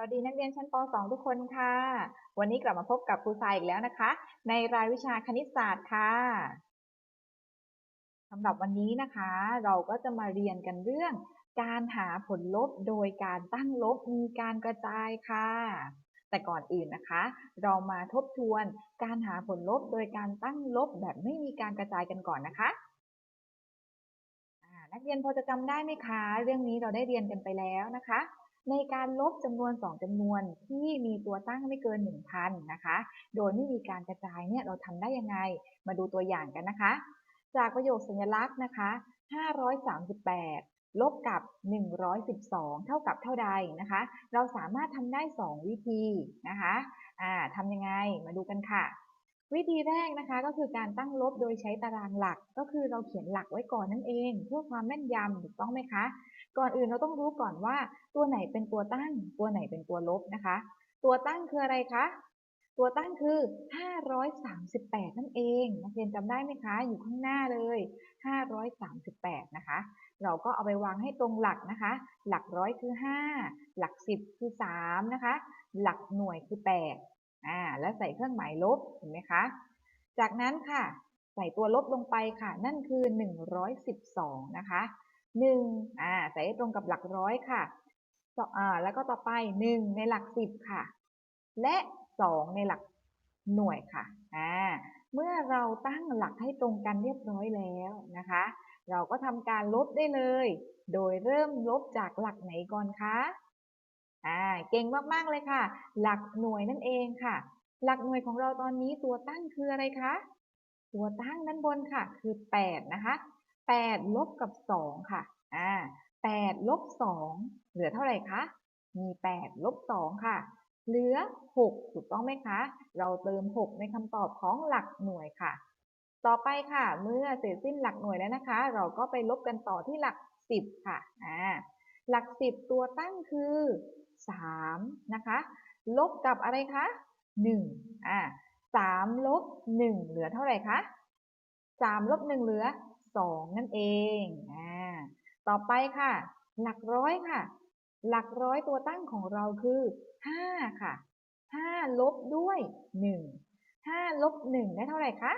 วัสดีนักเรียนชั้นป .2 ทุกคนค่ะ วันนี้กลับมาพบกับครูทรายอีกแล้วนะคะ ในรายวิชาคณิตศาสตร์ค่ะสำหรับวันนี้นะคะ เราก็จะมาเรียนกันเรื่อง การหาผลลบโดยการตั้งลบมีการกระจายค่ะ แต่ก่อนอื่นนะคะ เรามาทบทวนการหาผลลบโดยการตั้งลบแบบไม่มีการกระจายกันก่อนนะคะนักเรียนพอจะจำได้ไหมคะ เรื่องนี้เราได้เรียนกันไปแล้วนะคะ ในการลบจำนวน 2จำนวนที่มีตัวตั้งไม่เกิน 1,000นะคะ โดยไม่มีการกระจายเนี่ยเราทำได้ยังไง มาดูตัวอย่างกันนะคะ จากประโยคสัญลักษณ์นะคะ 538 ลบกับ 112 เท่ากับเท่าใดนะคะ เราสามารถทำได้ 2 วิธีนะคะอ่าทำยังไง มาดูกันค่ะวิธีแรกนะคะก็คือการตั้งลบโดยใช้ตารางหลัก ก็คือเราเขียนหลักไว้ก่อนนั่นเอง เพื่อความแม่นยำถูกต้องไหมคะ ก่อนอื่นเราต้องรู้ก่อนว่า ตัวไหนเป็นตัวตั้ง ตัวไหนเป็นตัวลบนะคะ ตัวตั้งคืออะไรคะ ตัวตั้งคือ 538 นั่นเองนักเรียนจำได้ไหมคะ อยู่ข้างหน้าเลย 538 นะคะ เราก็เอาไปวางให้ตรงหลักนะคะ หลักร้อยคือ 5 หลัก 10 คือ 3 นะคะ หลักหน่วยคือ 8 อ่า แล้วใส่เครื่องหมายลบ เห็นไหมคะ จากนั้นค่ะใส่ตัวลบลงไปค่ะ นั่นคือ 112 นะคะ 1อ่าใส่ให้ตรงกับหลักร้อยค่ะอ่าแล้วก็ต่อไป1ในหลัก10ค่ะ และ2ในหลักหน่วยค่ะอ่าเมื่อเราตั้งหลักให้ตรงกันเรียบร้อยแล้วนะคะ เราก็ทำการลบได้เลย โดยเริ่มลบจากหลักไหนก่อนคะอ่าเก่งมากๆเลยค่ะ หลักหน่วยนั่นเองค่ะ หลักหน่วยของเราตอนนี้ตัวตั้งคืออะไรคะตัวตั้งด้านบนค่ะ คือ 8 นะคะ 8 ลบกับ 2 ค่ะ อ่า8ลบ2เหลือเท่าไหร่คะ มี 8 ลบ 2 ค่ะ เหลือ 6 ถูกต้องไหมคะ เราเติม 6 ในคำตอบของหลักหน่วยค่ะ ต่อไปค่ะ เมื่อเสร็จสิ้นหลักหน่วยแล้วนะคะ เราก็ไปลบกันต่อที่หลัก 10 ค่ะ อ่า หลัก 10 ตัวตั้งคือ 3 นะคะ ลบกับอะไรคะ 1 อ่า3ลบ1เหลือเท่าไหร่คะ3ลบ1เหลือ 2 นั่นเองอ่าต่อไปค่ะ หลักร้อยค่ะ หลักร้อยตัวตั้งของเราคือ 5 ค่ะ 5 ลบด้วย 1 5 ลบ 1 ได้เท่าไหร่คะ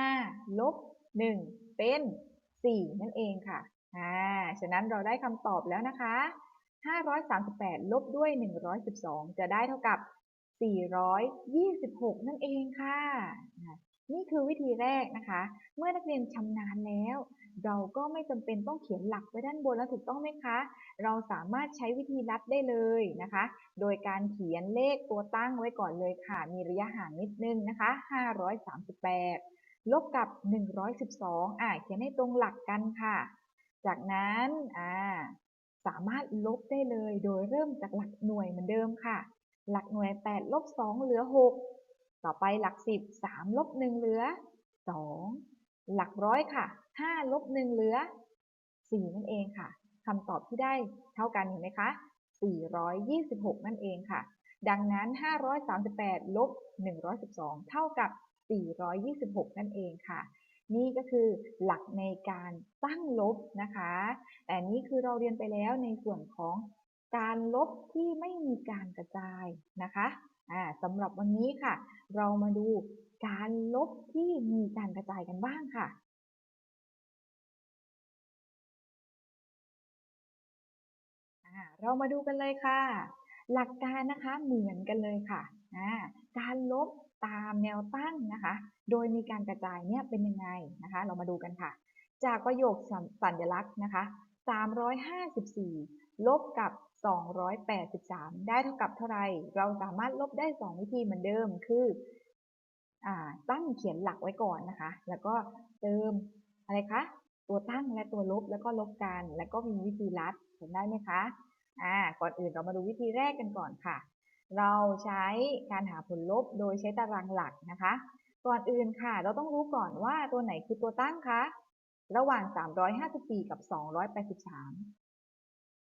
5 ลบ 1 เป็น 4 นั่นเองค่ะอ่าฉะนั้นเราได้คำตอบแล้วนะคะ 538 ลบด้วย 112 จะได้เท่ากับ 426 นั่นเองค่ะ นี่คือวิธีแรกนะคะ เมื่อนักเรียนชำนาญแล้ว เราก็ไม่จำเป็นต้องเขียนหลักไว้ด้านบนแล้วถูกต้องไหมคะ เราสามารถใช้วิธีลัดได้เลยนะคะ โดยการเขียนเลขตัวตั้งไว้ก่อนเลยค่ะ มีระยะห่างนิดนึงนะคะ 538 ลบกับ 112 อ่าเขียนให้ตรงหลักกันค่ะ จากนั้นอ่าสามารถลบได้เลย โดยเริ่มจากหลักหน่วยเหมือนเดิมค่ะ หลักหน่วย 8 ลบ 2 เหลือ 6 ต่อไปหลัก10 3ลบ1เหลือ2หลักร้อยค่ะ5ลบ1เหลือ4นั่นเองค่ะคำตอบที่ได้เท่ากันเห็นไหมคะ426 นั่นเองค่ะ ดังนั้น 538 ลบ 112 เท่ากับ 426 นั่นเองค่ะ นี่ก็คือหลักในการตั้งลบนะคะ แต่นี่คือเราเรียนไปแล้วในส่วนของการลบที่ไม่มีการกระจายนะคะ อ่าสำหรับวันนี้ค่ะ เรามาดูการลบที่มีการกระจายกันบ้างค่ะเรามาดูกันเลยค่ะ หลักการนะคะเหมือนกันเลยค่ะ การลบตามแนวตั้งนะคะ โดยมีการกระจายเนี่ยเป็นยังไงนะคะ เรามาดูกันค่ะ จากประโยคสัญลักษณ์นะคะ 354 ลบกับ 283 ได้เท่ากับเท่าไรเราสามารถลบได้ 2 วิธีเหมือนเดิมคืออตั้งเขียนหลักไว้ก่อนนะคะ แล้วก็เติมอะไรคะ ตัวตั้งและตัวลบแล้วก็ลบกัน แล้วก็มีวิธีลัดเห็นได้ไหมคะอ่าก่อนอื่นเรามาดูวิธีแรกกันก่อนค่ะ เราใช้การหาผลลบโดยใช้ตารางหลักนะคะ ก่อนอื่นค่ะ เราต้องรู้ก่อนว่าตัวไหนคือตัวตั้งคะระหว่าง 354 กับ 283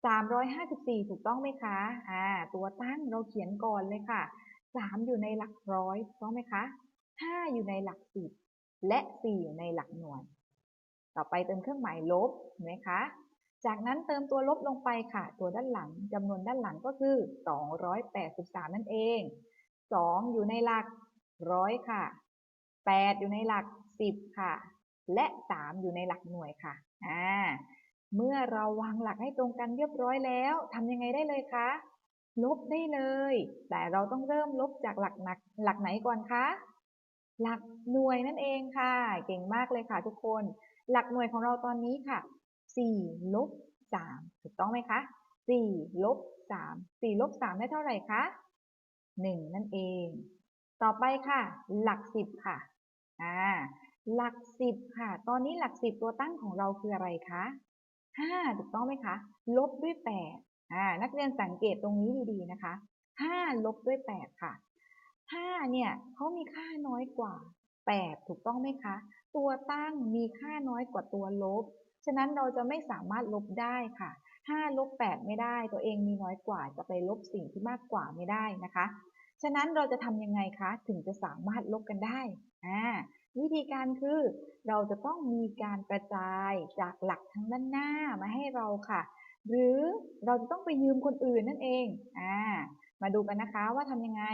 354 ถูกต้องไหมคะ อ่า ตัวตั้งเราเขียนก่อนเลยค่ะ 3 อยู่ในหลักร้อยถูกต้องไหมคะ 5 อยู่ในหลักสิบ และ 4 อยู่ในหลักหน่วย ต่อไปเติมเครื่องหมายลบเห็นไหมคะ จากนั้นเติมตัวลบลงไปค่ะ ตัวด้านหลังจำนวนด้านหลังก็คือ 283 นั่นเอง 2 อยู่ในหลักร้อยค่ะ 8 อยู่ในหลัก 10 ค่ะ และ 3 อยู่ในหลักหน่วยค่ะ อ่า เมื่อเราวางหลักให้ตรงกันเรียบร้อยแล้วทำยังไงได้เลยคะ ลบได้เลย แต่เราต้องเริ่มลบจากหลักหนักหลักไหนก่อนคะ หลักหน่วยนั่นเองค่ะ เก่งมากเลยค่ะทุกคน หลักหน่วยของเราตอนนี้ค่ะ4ลบ3ถูกต้องไหมคะ4ลบ3 4ลบ3ได้เท่าไหร่คะ1นั่นเอง ต่อไปค่ะ หลัก 10 ค่ะอ่าหลัก 10 ค่ะ ตอนนี้หลัก 10 ตัวตั้งของเราคืออะไรคะ 5 ถูกต้องไหมคะ ลบด้วย8อ่านักเรียนสังเกตตรงนี้ดีๆนะคะ 5 ลบด้วย 8 ค่ะ 5 เนี่ยเขามีค่าน้อยกว่า 8 ถูกต้องไหมคะ ตัวตั้งมีค่าน้อยกว่าตัวลบ ฉะนั้นเราจะไม่สามารถลบได้ค่ะ 5 ลบ 8 ไม่ได้ ตัวเองมีน้อยกว่า จะไปลบสิ่งที่มากกว่าไม่ได้นะคะ ฉะนั้นเราจะทำยังไงคะ ถึงจะสามารถลบกันได้อ่า วิธีการคือเราจะต้องมีการกระจายจากหลักทั้งด้านหน้ามาให้เราค่ะ หรือเราจะต้องไปยืมคนอื่นนั่นเองอ่ามาดูกันนะคะว่าทำยังไง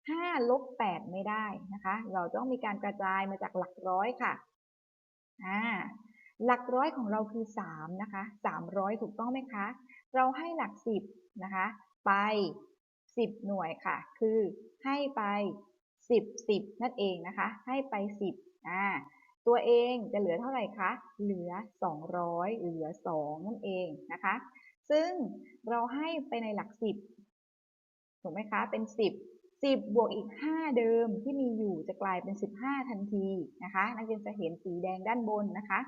5ลบ8ไม่ได้นะคะ เราต้องมีการกระจายมาจากหลักร้อยค่ะอ่าหลักร้อยของเราคือ 3 นะคะ 300 ถูกต้องไหมคะ เราให้หลัก 10 นะคะ ไป 10 หน่วยค่ะ คือให้ไป 10 10 นั่นเองนะคะ ให้ไป 10อ่าตัวเองจะเหลือเท่าไหร่คะ เหลือ 200 เหลือ 2 นั่นเองนะคะ ซึ่งเราให้ไปในหลัก 10 ถูกไหมคะ เป็น 10 10 บวกอีก 5 เดิมที่มีอยู่จะกลายเป็น 15 ทันทีนะคะ นักเรียนจะเห็นสีแดงด้านบนนะคะ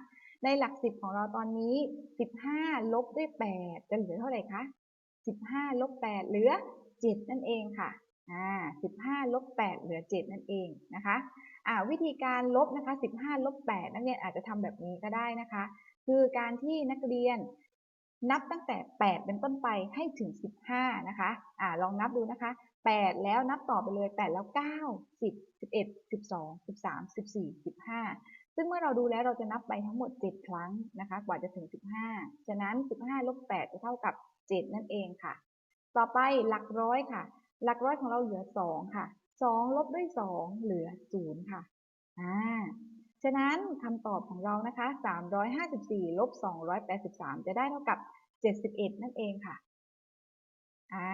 ในหลัก 10 ของเราตอนนี้ 15 ลบด้วย 8 จะเหลือเท่าไหร่คะ 15 ลบ 8 เหลือ 7 นั่นเองค่ะ อ่า15ลบ8เหลือ7นั่นเองนะคะอ่าวิธีการลบนะคะ15ลบ8นักเรียนอาจจะทำแบบนี้ก็ได้นะคะ คือการที่นักเรียนนับตั้งแต่ 8 เป็นต้นไปให้ถึง 15 นะคะ อ่า ลองนับดูนะคะ 8 แล้วนับต่อไปเลย 8 แล้ว 9 10 11 12 13 14 15 ซึ่งเมื่อเราดูแล้วเราจะนับไปทั้งหมด 7 ครั้งนะคะ กว่าจะถึง 15 ฉะนั้น 15 ลบ 8 จะเท่ากับ 7 นั่นเองค่ะ ต่อไปหลักร้อยค่ะ หลักร้อยของเราเหลือ2ค่ะ2ลบด้วย2เหลือ0ค่ะอ่าฉะนั้นคำตอบของเรานะคะ 354ลบ283 จะได้เท่ากับ 71 นั่นเองค่ะ อ่า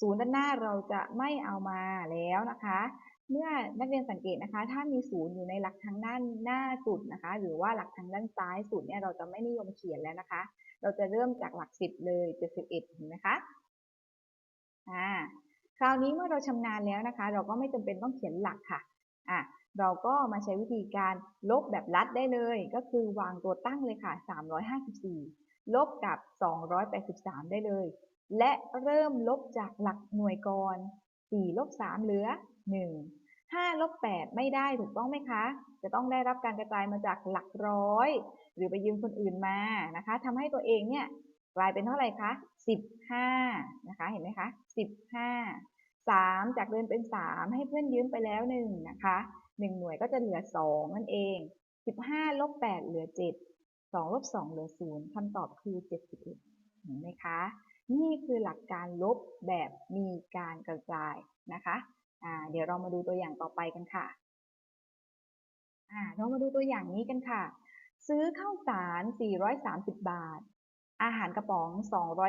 ศูนย์ด้านหน้าเราจะไม่เอามาแล้วนะคะ เมื่อนักเรียนสังเกตนะคะ ถ้ามีศูนย์อยู่ในหลักทางด้านหน้าสุดนะคะ หรือว่าหลักทางด้านซ้ายสุดเนี่ยเราจะไม่นิยมเขียนแล้วนะคะ เราจะเริ่มจากหลัก 10 เลย 71เห็นไหมคะ อ่า คราวนี้เมื่อเราชำนาญแล้วนะคะ เราก็ไม่จำเป็นต้องเขียนหลักค่ะอะเราก็มาใช้วิธีการลบแบบลัดได้เลย ก็คือวางตัวตั้งเลยค่ะ 354 ลบกับ 283 ได้เลย และเริ่มลบจากหลักหน่วยก่อน 4 ลบ 3 เหลือ 1 5 ลบ 8 ไม่ได้ถูกต้องไหมคะ จะต้องได้รับการกระจายมาจากหลักร้อย หรือไปยืมคนอื่นมานะคะทำให้ตัวเองเนี่ยกลายเป็นเท่าไหร่คะ 15 นะคะ เห็นไหมคะ 15 3 จากเดินเป็น 3 ให้เพื่อนยืมไปแล้ว1นะคะ1หน่วยก็จะเหลือ 2 นั่นเอง 15ลบ8เหลือ 7 2ลบ2เหลือ 0คำตอบคือ 71เห็นไหมคะ นี่คือหลักการลบแบบมีการกระจายนะคะเดี๋ยวเรามาดูตัวอย่างต่อไปกันค่ะอ่าเรามาดูตัวอย่างนี้กันค่ะ ซื้อข้าวสาร 430 บาท อาหารกระป๋อง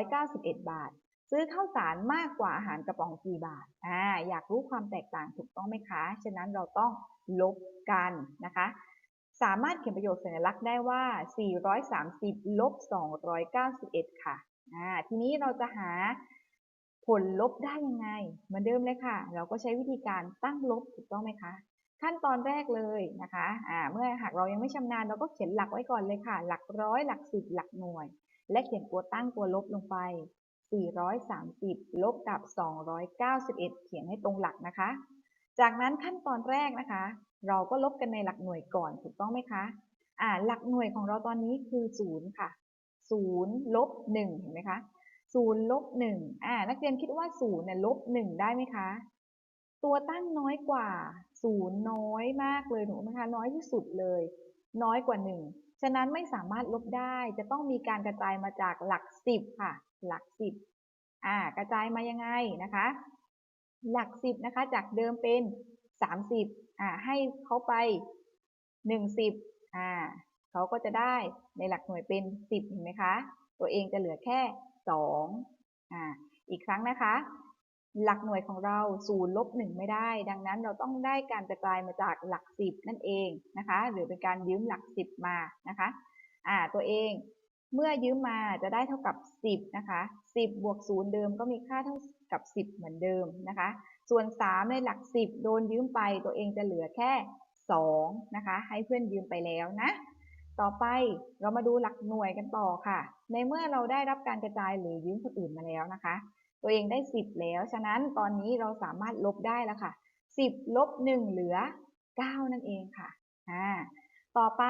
291 บาท ซื้อข้าวสารมากกว่าอาหารกระป๋องกี่บาทอ่าอยากรู้ความแตกต่างถูกต้องไหมคะ ฉะนั้นเราต้องลบกันนะคะ สามารถเขียนประโยคสัญลักษณ์ได้ว่า 430 ลบ 291 ค่ะอ่าทีนี้เราจะหาผลลบได้ยังไงเหมือนเดิมเลยค่ะ เราก็ใช้วิธีการตั้งลบถูกต้องไหมคะ ขั้นตอนแรกเลยนะคะอ่าเมื่อหากเรายังไม่ชำนาญเราก็เขียนหลักไว้ก่อนเลยค่ะ หลักร้อยหลักสิบหลักหน่วย และเขียนตัวตั้งตัวลบลงไป 430 ลบกับ 291 เขียนให้ตรงหลักนะคะ จากนั้นขั้นตอนแรกนะคะ เราก็ลบกันในหลักหน่วยก่อนถูกต้องไหมคะอ่าหลักหน่วยของเราตอนนี้คือ 0 ค่ะ 0 ลบ 1 เห็นไหมคะ 0 ลบ 1 อ่า นักเรียนคิดว่า 0เนี่ยลบ 1 ได้ไหมคะ ตัวตั้งน้อยกว่า 0 น้อยมากเลยถูกไหมคะ น้อยที่สุดเลย น้อยกว่า 1 ฉะนั้นไม่สามารถลบได้ จะต้องมีการกระจายมาจากหลัก 10 ค่ะ หลัก10อ่ากระจายมายังไงนะคะ หลัก10นะคะ จากเดิมเป็น30อ่าให้เขาไป10อ่าเขาก็จะได้ในหลักหน่วยเป็น10เห็นไหมคะ ตัวเองจะเหลือแค่2อ่าอีกครั้งนะคะ หลักหน่วยของเรา0ลบ1ไม่ได้ ดังนั้นเราต้องได้การกระจายมาจากหลัก10นั่นเองนะคะ หรือเป็นการยืมหลัก10มานะคะอ่าตัวเอง เมื่อยืมมาจะได้เท่ากับ 10 นะคะ 10 บวก 0 เดิมก็มีค่าเท่ากับ 10 เหมือนเดิมนะคะ ส่วน 3 ในหลัก 10 โดนยืมไปตัวเองจะเหลือแค่ 2 นะคะ ให้เพื่อนยืมไปแล้วนะ ต่อไปเรามาดูหลักหน่วยกันต่อค่ะ ในเมื่อเราได้รับการกระจายหรือยืมคนอื่นมาแล้วนะคะ ตัวเองได้ 10 แล้ว ฉะนั้นตอนนี้เราสามารถลบได้แล้วค่ะ 10 ลบ 1 เหลือ 9 นั่นเองค่ะ อ่า ต่อไป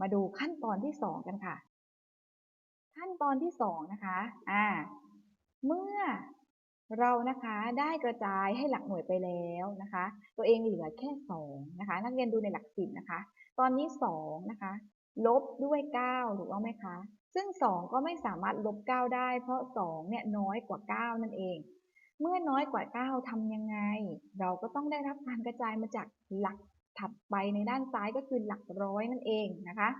มาดูขั้นตอนที่2กันค่ะ ขั้นตอนที่2นะคะอ่าเมื่อเรานะคะได้กระจายให้หลักหน่วยไปแล้วนะคะ ตัวเองเหลือแค่2นะคะนักเรียนดูในหลักสิบนะคะ ตอนนี้2นะคะ ลบด้วย9ถูกต้องไหมคะ ซึ่ง2ก็ไม่สามารถลบ9ได้ เพราะ2เนี่ยน้อยกว่า9นั่นเอง เมื่อน้อยกว่า9ทำยังไง เราก็ต้องได้รับการกระจายมาจากหลัก ถัดไปในด้านซ้ายก็คือหลักร้อยนั่นเองนะคะ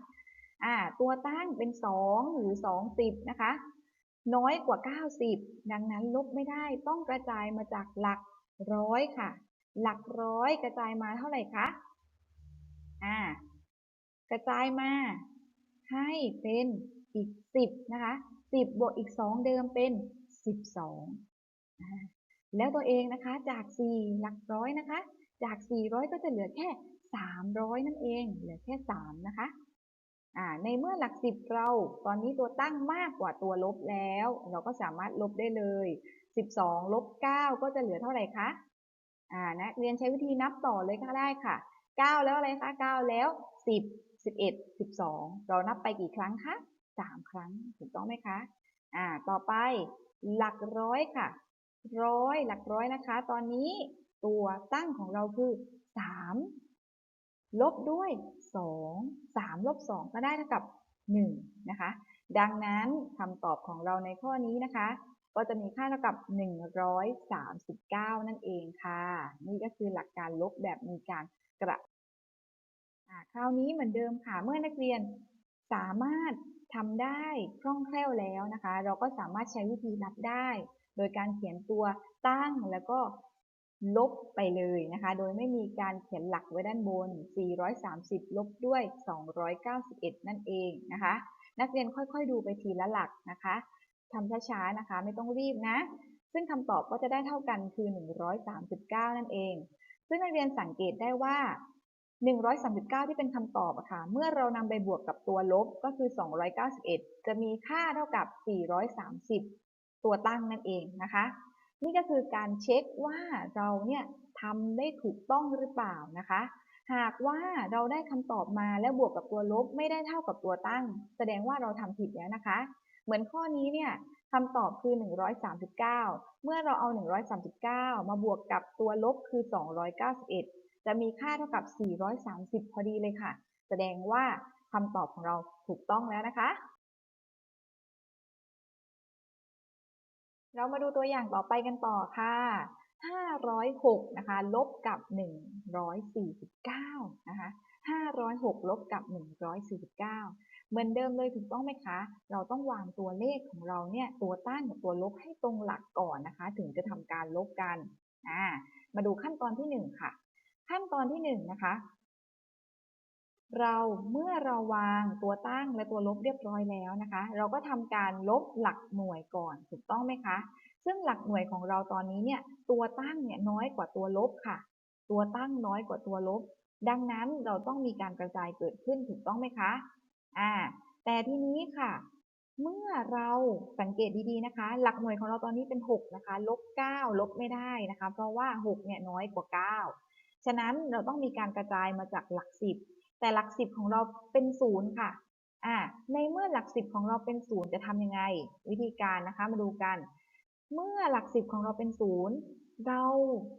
อ่าตัวตั้งเป็น 2 หรือ 20 นะคะ น้อยกว่า 90 ดังนั้นลบไม่ได้ต้องกระจายมาจากหลักร้อยค่ะ หลักร้อยกระจายมาเท่าไหร่คะอ่ากระจายมาให้เป็นอีก 10 นะคะ 10 บวกอีก 2 เดิมเป็น 12 แล้วตัวเองนะคะจาก 4 หลักร้อยนะคะ จาก 400 ก็จะเหลือแค่ 300 นั่นเอง เหลือแค่ 3 นะคะอ่าในเมื่อหลัก10เราตอนนี้ตัวตั้งมากกว่าตัวลบแล้ว เราก็สามารถลบได้เลย 12 ลบ 9 ก็จะเหลือเท่าไหร่คะอ่านะเรียนใช้วิธีนับต่อเลยก็ได้ค่ะ 9 แล้วอะไรคะ 9 แล้ว 10 11 12 เรานับไปกี่ครั้งคะ3 ครั้งถูกต้องไหมคะอ่าต่อไปหลักร้อยค่ะ ร้อยหลักร้อยนะคะ ตอนนี้ ตัวตั้งของเราคือ 3 ลบด้วย 2 3 ลบ 2 ก็ได้เท่ากับ 1 นะคะ ดังนั้นคำตอบของเราในข้อนี้นะคะ ก็จะมีค่าเท่ากับ 139 นั่นเองค่ะ นี่ก็คือหลักการลบแบบมีการกระคราวนี้เหมือนเดิมค่ะ เมื่อนักเรียนสามารถทำได้คล่องแคล่วแล้วนะคะ เราก็สามารถใช้วิธีนับได้ โดยการเขียนตัวตั้งแล้วก็ ลบไปเลยนะคะ โดยไม่มีการเขียนหลักไว้ด้านบน 430 ลบด้วย 291 นั่นเองนะคะ นักเรียนค่อยๆดูไปทีละหลักนะคะทำช้าๆนะคะ ไม่ต้องรีบนะ ซึ่งคำตอบก็จะได้เท่ากันคือ 139 นั่นเอง ซึ่งนักเรียนสังเกตได้ว่า 139 ที่เป็นคำตอบอะค่ะ เมื่อเรานำไปบวกกับตัวลบก็คือ 291 จะมีค่าเท่ากับ 430 ตัวตั้งนั่นเองนะคะ นี่ก็คือการเช็คว่าเราเนี่ยทำได้ถูกต้องหรือเปล่านะคะ หากว่าเราได้คำตอบมาแล้วบวกกับตัวลบไม่ได้เท่ากับตัวตั้ง แสดงว่าเราทำผิดแล้วนะคะ เหมือนข้อนี้เนี่ยคำตอบคือ 139 เมื่อเราเอา 139 มาบวกกับตัวลบคือ 291 จะมีค่าเท่ากับ 430 พอดีเลยค่ะ แสดงว่าคำตอบของเราถูกต้องแล้วนะคะ เรามาดูตัวอย่างต่อไปกันต่อค่ะ 506 นะคะ ลบกับ 149 นะคะ 506 ลบกับ 149 เหมือนเดิมเลยถูกต้องไหมคะ เราต้องวางตัวเลขของเราเนี่ย ตัวตั้งกับตัวลบให้ตรงหลักก่อนนะคะ ถึงจะทำการลบกัน มาดูขั้นตอนที่ 1 ค่ะ ขั้นตอนที่ 1 นะคะ เราเมื่อเราวางตัวตั้งและตัวลบเรียบร้อยแล้วนะคะ เราก็ทำการลบหลักหน่วยก่อนถูกต้องไหมคะ ซึ่งหลักหน่วยของเราตอนนี้เนี่ยตัวตั้งเนี่ยน้อยกว่าตัวลบค่ะ ตัวตั้งน้อยกว่าตัวลบ ดังนั้นเราต้องมีการกระจายเกิดขึ้นถูกต้องไหมคะอ่าแต่ทีนี้ค่ะ เมื่อเราสังเกตดีๆนะคะ หลักหน่วยของเราตอนนี้เป็น 6 นะคะลบ9ลบไม่ได้นะคะ เพราะว่า 6 เนี่ยน้อยกว่า 9 ฉะนั้นเราต้องมีการกระจายมาจากหลัก 10 แต่หลัก10ของเราเป็น0ค่ะอ่าในเมื่อหลัก10ของเราเป็น0จะทำยังไง วิธีการนะคะมาดูกัน เมื่อหลัก10ของเราเป็น0เรา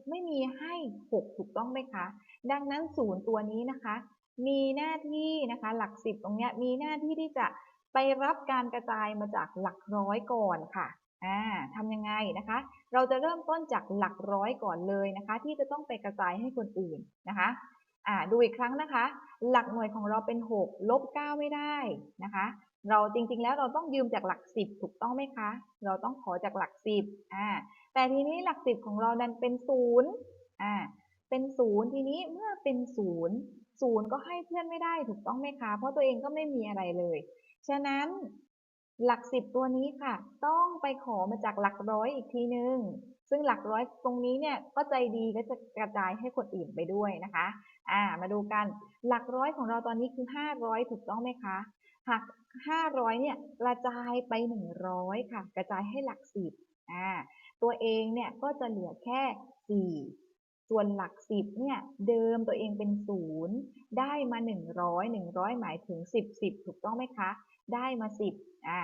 ไม่มีให้ 6 ถูกต้องไหมคะ ดังนั้น0ตัวนี้นะคะ มีหน้าที่นะคะ หลักสิบตรงเนี้ยมีหน้าที่ที่จะไปรับการกระจายมาจากหลักร้อยก่อนค่ะอ่าทำยังไงนะคะ เราจะเริ่มต้นจากหลักร้อยก่อนเลยนะคะ ที่จะต้องไปกระจายให้คนอื่นนะคะ อ่าดูอีกครั้งนะคะ หลักหน่วยของเราเป็น 6 ลบ 9 ไม่ได้นะคะ เราจริงๆแล้วเราต้องยืมจากหลัก 10 ถูกต้องไหมคะ เราต้องขอจากหลัก 10อ่าแต่ทีนี้หลัก 10 ของเราดันเป็น0อ่าเป็น 0 ทีนี้เมื่อเป็น 0 0 ก็ให้เพื่อนไม่ได้ถูกต้องไหมคะ เพราะตัวเองก็ไม่มีอะไรเลย ฉะนั้นหลัก 10 ตัวนี้ค่ะ ต้องไปขอมาจากหลักร้อยอีกทีนึงซึ่งหลักร้อยตรงนี้เนี่ยก็ใจดีก็จะกระจายให้คนอื่นไปด้วยนะคะ อ่า มาดูกัน หลักร้อยของเราตอนนี้คือ 500 ถูกต้องไหมคะ หาก 500 เนี่ยกระจายไป 100 ค่ะ กระจายให้หลัก 10 อ่า ตัวเองเนี่ยก็จะเหลือแค่ 4 ส่วนหลัก 10 เนี่ยเดิมตัวเองเป็น 0 ได้มา 100 100 หมายถึง 10 10 ถูกต้องไหมคะ ได้มา 10 อ่า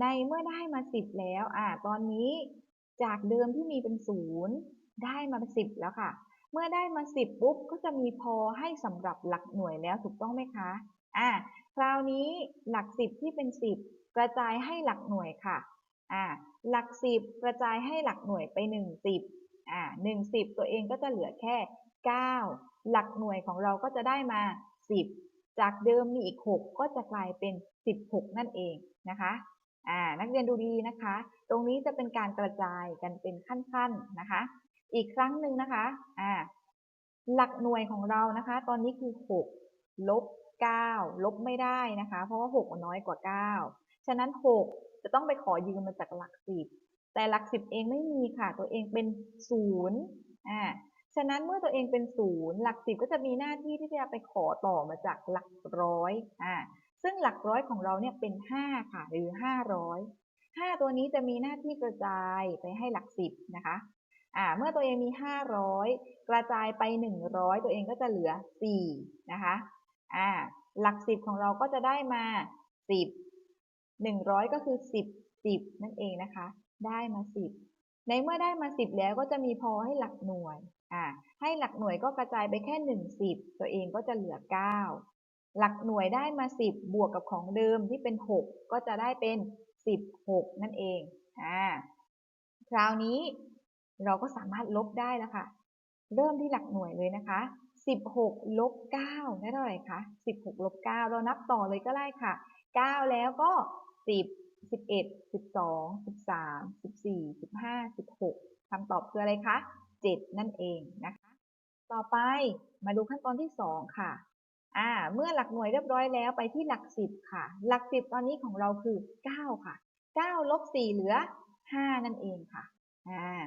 ในเมื่อได้มา 10 แล้ว อ่า ตอนนี้จากเดิมที่มีเป็น 0 ได้มาเป็น 10 แล้วค่ะ เมื่อได้มา10ปุ๊บก็จะมีพอให้สำหรับหลักหน่วยแล้วถูกต้องไหมคะอ่าคราวนี้หลัก10ที่เป็น10กระจายให้หลักหน่วยค่ะอ่าหลัก10กระจายให้หลักหน่วยไป1 10อ่า1 10ตัวเองก็จะเหลือแค่9หลักหน่วยของเราก็จะได้มา10จากเดิมมีอีก6ก็จะกลายเป็น16นั่นเองนะคะอ่านักเรียนดูดีนะคะ ตรงนี้จะเป็นการกระจายกันเป็นขั้นๆนะคะ อีกครั้งหนึ่งนะคะ อ่า หลักหน่วยของเรานะคะ ตอนนี้คือ6ลบ9ลบไม่ได้นะคะ เพราะว่า6มันน้อยกว่า 9 ฉะนั้น 6 จะต้องไปขอยืมมาจากหลัก10แต่หลัก10เองไม่มีค่ะ ตัวเองเป็น0อ่า ฉะนั้นเมื่อตัวเองเป็น0หลัก10ก็จะมีหน้าที่ที่จะไปขอต่อมาจากหลักร้อยอ่า ซึ่งหลักร้อยของเราเนี่ยเป็น 5 ค่ะ หรือ 500 5 ตัวนี้จะมีหน้าที่กระจายไปให้หลัก10นะคะ อ่าเมื่อตัวเองมี 500 กระจายไป 100 ตัวเองก็จะเหลือ 4 นะคะอ่าหลัก 10 ของเราก็จะได้มา 10 100 ก็คือ 10 10 นั่นเองนะคะ ได้มา 10 ในเมื่อได้มา 10 แล้วก็จะมีพอให้หลักหน่วยอ่าให้หลักหน่วยก็กระจายไปแค่ 1 10 ตัวเองก็จะเหลือ 9 หลักหน่วยได้มา 10 บวกกับของเดิมที่เป็น 6 ก็จะได้เป็น 16 นั่นเองอ่าคราวนี้ เราก็สามารถลบได้แล้วค่ะ เริ่มที่หลักหน่วยเลยนะคะ 16ลบ9ได้เท่าไหร่คะ 16ลบ9เรานับต่อเลยก็ได้ค่ะ 9 แล้วก็ 10 11 12 13 14 15 16คำตอบคืออะไรคะ 7 นั่นเองนะคะ ต่อไปมาดูขั้นตอนที่ 2 ค่ะอ่าเมื่อหลักหน่วยเรียบร้อยแล้วไปที่หลัก 10 ค่ะ หลัก 10 ตอนนี้ของเราคือ 9 ค่ะ9ลบ4เหลือ 5 นั่นเองค่ะอ่า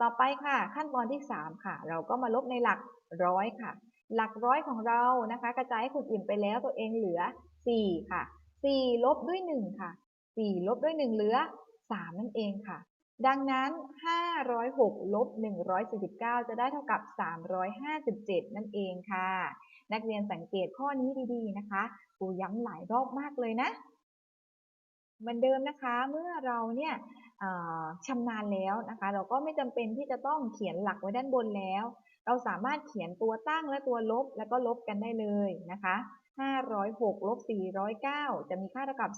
ต่อไปค่ะ ขั้นตอนที่ 3 ค่ะ เราก็มาลบในหลักร้อยค่ะ หลักร้อยของเรานะคะ กระจายให้คนอื่นไปแล้วตัวเองเหลือ 4 ค่ะ 4 ลบด้วย 1 ค่ะ 4 ลบด้วย 1 เหลือ 3 นั่นเองค่ะ ดังนั้น 506 ลบ 149 จะได้เท่ากับ 357 นั่นเองค่ะ นักเรียนสังเกตข้อนี้ดีๆนะคะครูย้ำหลายรอบมากเลยนะเหมือนเดิมนะคะเมื่อเราเนี่ย ชำนาญแล้วนะคะ เราก็ไม่จำเป็นที่จะต้องเขียนหลักไว้ด้านบนแล้ว เราสามารถเขียนตัวตั้งและตัวลบแล้วก็ลบกันได้เลยนะคะ 506ลบ409 จะมีค่าเท่ากับ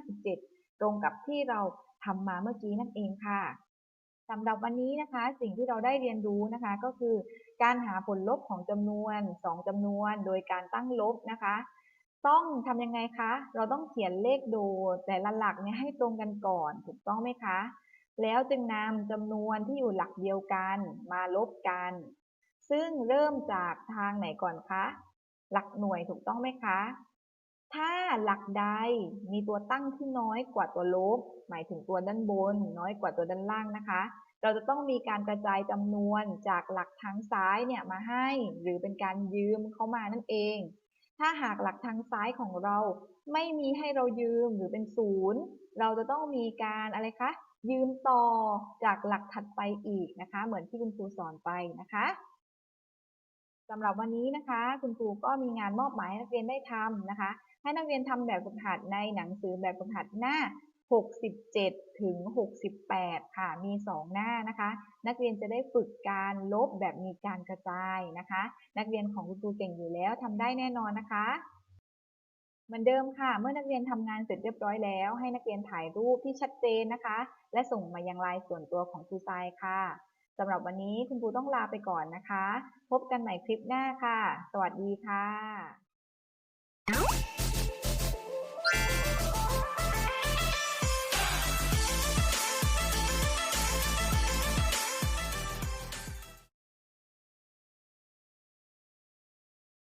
357 ตรงกับที่เราทำมาเมื่อกี้นั่นเองค่ะสำหรับวันนี้นะคะสิ่งที่เราได้เรียนรู้นะคะก็คือ การหาผลลบของจำนวน 2จำนวน โดยการตั้งลบนะคะ ต้องทำยังไงคะ เราต้องเขียนเลขโดดแต่ละหลักเนี่ยให้ตรงกันก่อนถูกต้องไหมคะ แล้วจึงนำจำนวนที่อยู่หลักเดียวกันมาลบกัน ซึ่งเริ่มจากทางไหนก่อนคะ หลักหน่วยถูกต้องไหมคะ ถ้าหลักใดมีตัวตั้งที่น้อยกว่าตัวลบ หมายถึงตัวด้านบน น้อยกว่าตัวด้านล่างนะคะ เราจะต้องมีการกระจายจำนวนจากหลักทางซ้ายเนี่ยมาให้ หรือเป็นการยืมเข้ามานั่นเอง ถ้าหากหลักทางซ้ายของเราไม่มีให้เรายืมหรือเป็นศูนย์เราจะต้องมีการอะไรคะ ยืมต่อจากหลักถัดไปอีกนะคะ เหมือนที่คุณครูสอนไปนะคะสำหรับวันนี้นะคะ คุณครูก็มีงานมอบหมายให้นักเรียนได้ทำนะคะ ให้นักเรียนทำแบบฝึกหัดในหนังสือแบบฝึกหัดหน้า 67 ถึง 68 ค่ะ มี 2 หน้านะคะ นักเรียนจะได้ฝึกการลบแบบมีการกระจายนะคะ นักเรียนของคุณครูเก่งอยู่แล้วทำได้แน่นอนนะคะเหมือนเดิมค่ะ เมื่อนักเรียนทำงานเสร็จเรียบร้อยแล้ว ให้นักเรียนถ่ายรูปที่ชัดเจนนะคะ และส่งมายังไลน์ส่วนตัวของครูทรายค่ะสำหรับวันนี้คุณครูต้องลาไปก่อนนะคะ พบกันใหม่คลิปหน้าค่ะ สวัสดีค่ะ